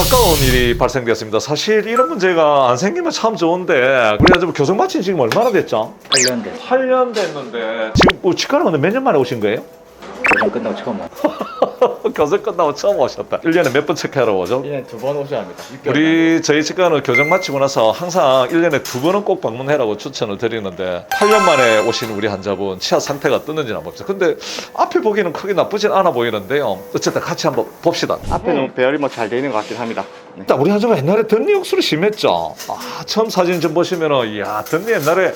안타까운 일이 발생되었습니다. 사실 이런 문제가 안 생기면 참 좋은데 우리가 지금 교정 마친 지금 얼마나 됐죠? 8년 됐 8년 됐는데 지금 뭐 치과는 근데 몇 년 만에 오신 거예요? 교정 끝나고 처음 왔 교정 끝나고 처음 오셨다. 1년에 몇 번 체크하러 오죠? 1년에 두 번 오셔야 합니다. 6개월 우리 저희 치과는 교정 마치고 나서 항상 1년에 두 번은 꼭 방문해라고 추천을 드리는데 8년 만에 오신 우리 환자분 치아 상태가 어떻는지 한번 봅시다. 근데 앞에 보기는 크게 나쁘진 않아 보이는데요. 어쨌든 같이 한번 봅시다. 앞에는 배열이 뭐 잘 되는 것 같긴 합니다. 네. 일단 우리 환자가 옛날에 덧니 옥수로 심했죠. 아, 처음 사진 좀 보시면은 이야 덧니 옛날에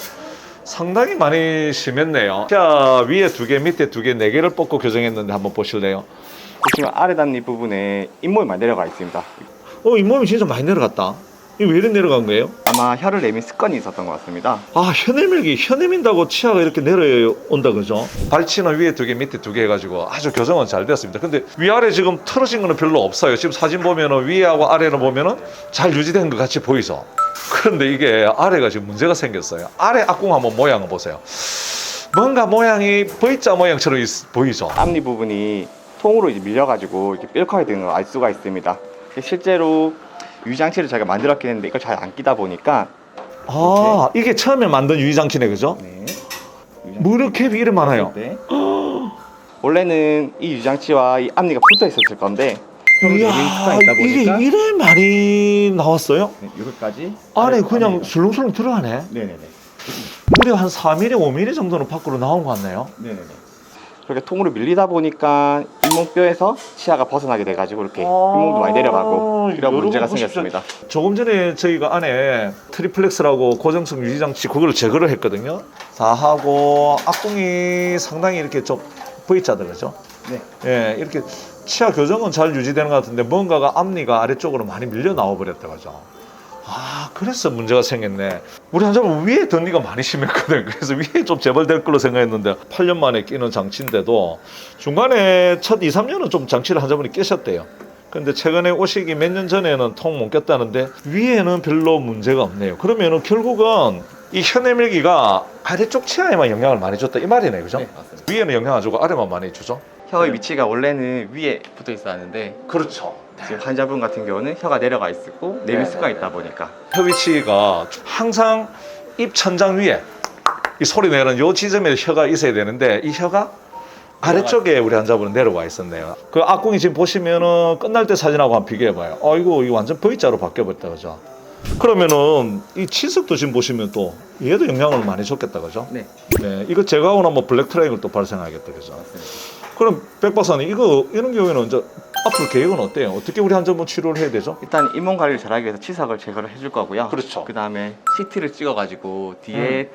상당히 많이 심했네요. 자 위에 두 개, 밑에 두 개, 네 개를 뽑고 교정했는데 한번 보실래요? 보시면 아래 단니 부분에 잇몸이 많이 내려가 있습니다. 어 잇몸이 진짜 많이 내려갔다. 이거 왜 이렇게 내려간 거예요? 아마 혀를 내민 습관이 있었던 것 같습니다. 아 혀 내밀기 혀 내민다고 치아가 이렇게 내려온다 그죠? 발치는 위에 두 개 밑에 두 개 해가지고 아주 교정은 잘 됐습니다 근데 위아래 지금 틀어진 거는 별로 없어요 지금 사진 보면은 위하고 아래는 보면은 잘 유지된 것 같이 보이죠 그런데 이게 아래가 지금 문제가 생겼어요 아래 앞궁 한번 모양을 보세요 뭔가 모양이 V자 모양처럼 있- 보이죠 앞니 부분이 통으로 이제 밀려가지고 이렇게 뾰족하게 되는 걸 알 수가 있습니다. 실제로 유장치를 저희가 만들었긴 했는데 이걸 잘 안 끼다 보니까 아 이게 처음에 만든 유리장치네 그죠? 네. 무릎캡이 이래 많아요 네. 원래는 이 유장치와 이 앞니가 붙어 있었을 건데 내민 습관이 있다 이게 보니까 이래 많이 나왔어요? 네, 여기까지 안에 그냥. 술렁술렁 들어가네 네네네. 무려 한 4mm, 5mm 정도는 밖으로 나온 것 같네요. 네네네. 그렇게 통으로 밀리다 보니까 잇몸뼈에서 치아가 벗어나게 돼가지고 이렇게 잇몸도 많이 내려가고 이런 문제가. 생겼습니다. 조금 전에 저희가 안에 트리플렉스라고 고정성 유지장치 그걸 제거를 했거든요. 다 하고 앞궁이 상당히 이렇게 좀 V자들 그죠? 네. 예, 이렇게 치아 교정은 잘 유지되는 것 같은데 뭔가가 앞니가 아래쪽으로 많이 밀려 나와 버렸다 그죠? 아, 그래서 문제가 생겼네. 우리 환자분 위에 덧니가 많이 심했거든. 그래서 위에 좀 재발될 걸로 생각했는데 8년 만에 끼는 장치인데도 중간에 첫 2, 3년은 좀 장치를 환자분이 끼셨대요. 근데 최근에 오시기 몇 년 전에는 통 못 꼈다는데 위에는 별로 문제가 없네요. 그러면은 결국은 이 혀내밀기가 아래쪽 치아에만 영향을 많이 줬다 이 말이네, 그죠? 네. 위에는 영향 안 주고 아래만 많이 주죠? 혀의 위치가 원래는 위에 붙어 있었는데 그렇죠. 지금 환자분 같은 경우는 혀가 내려가 있고 내밀 네, 습관이 네, 있다 보니까 혀 위치가 항상 입 천장 위에 이 소리 내는 요 지점에 혀가 있어야 되는데 이 혀가 아래쪽에 우리 환자분은 내려와 있었네요. 그 앞궁이 지금 보시면은 끝날 때 사진하고 한번 비교해봐요. 아이고 이거 완전 V자로 바뀌어버렸다 그죠? 그러면은 이 치석도 지금 보시면 또 얘도 영향을 많이 줬겠다 그죠? 네 네, 이거 제거하고 나면 블랙 트라이앵글 또 발생하겠다 그죠? 맞습니다. 그럼 백 박사님 이거 이런 경우에는 이제 앞으로 계획은 어때요? 어떻게 우리 환자분 치료를 해야 되죠? 일단 잇몸 관리를 잘하기 위해서 치석을 제거를 해줄 거고요. 그렇죠. 그 다음에 CT를 찍어가지고 뒤에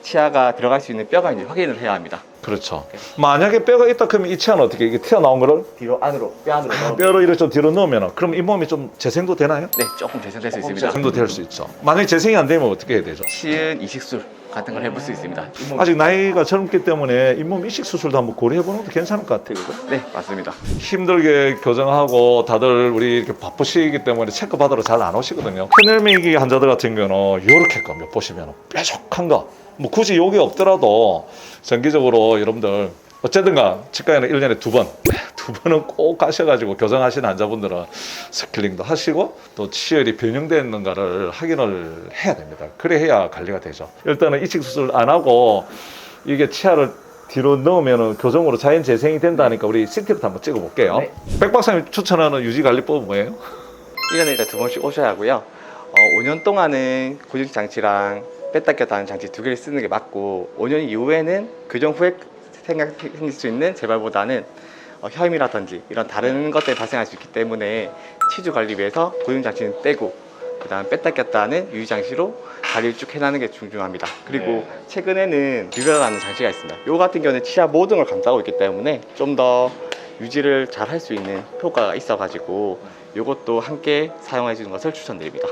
치아가 들어갈 수 있는 뼈가 이제 확인을 해야 합니다. 그렇죠. 만약에 뼈가 있다 그러면 이 치아는 어떻게 이게 튀어나온 거를 뒤로 안으로 뼈 안으로 넣어. 뼈를 이렇게 좀 뒤로 넣으면 그럼 잇몸이 좀 재생도 되나요? 네 조금 재생될 수 있습니다. 재생도 될 수 있죠. 만약에 재생이 안 되면 어떻게 해야 되죠? 치은 이식술 같은 걸 해볼 수 있습니다. 잇몸- 아직 나이가 젊기 때문에 잇몸 이식 수술도 한번 고려해 보는 것도 괜찮을 것 같아요. 그죠? 네 맞습니다. 힘들게 교정하고 다들 우리 이렇게 바쁘시기 때문에 체크 받으러 잘 안 오시거든요. 페넬미기 환자들 같은 경우는 이렇게 거몇 보시면 뾰족한 거. 뭐 굳이 여기 없더라도 정기적으로 여러분들 어쨌든가 치과에는 1년에 두 번, 두 번은 꼭 가셔가지고 교정하시는 환자분들은 스킬링도 하시고 또 치열이 변형됐는가를 확인을 해야 됩니다. 그래 해야 관리가 되죠. 일단은 이식 수술 안 하고 이게 치아를 뒤로 넣으면 교정으로 자연 재생이 된다니까 우리 CT부터 한번 찍어볼게요. 네. 백 박사님 추천하는 유지관리법은 뭐예요? 1년에 일단 두 번씩 오셔야 하고요. 어, 5년 동안은 고정식 장치랑 뺐다 꼈다 하는 장치 두 개를 쓰는 게 맞고 5년 이후에는 교정 후에 생각, 생길 수 있는 재발보다는 어, 혀임이라든지 이런 다른 것들이 발생할 수 있기 때문에 치주 관리 위해서 고정 장치는 떼고 그 다음 뺐다 꼈다 하는 유지 장치로 관리를 쭉 해나가는 게 중요합니다. 그리고 네. 최근에는 뷰러라는 장치가 있습니다. 요 같은 경우는 치아 모든 걸 감싸고 있기 때문에 좀 더 유지를 잘 할 수 있는 효과가 있어 가지고 이것도 함께 사용해 주는 것을 추천드립니다.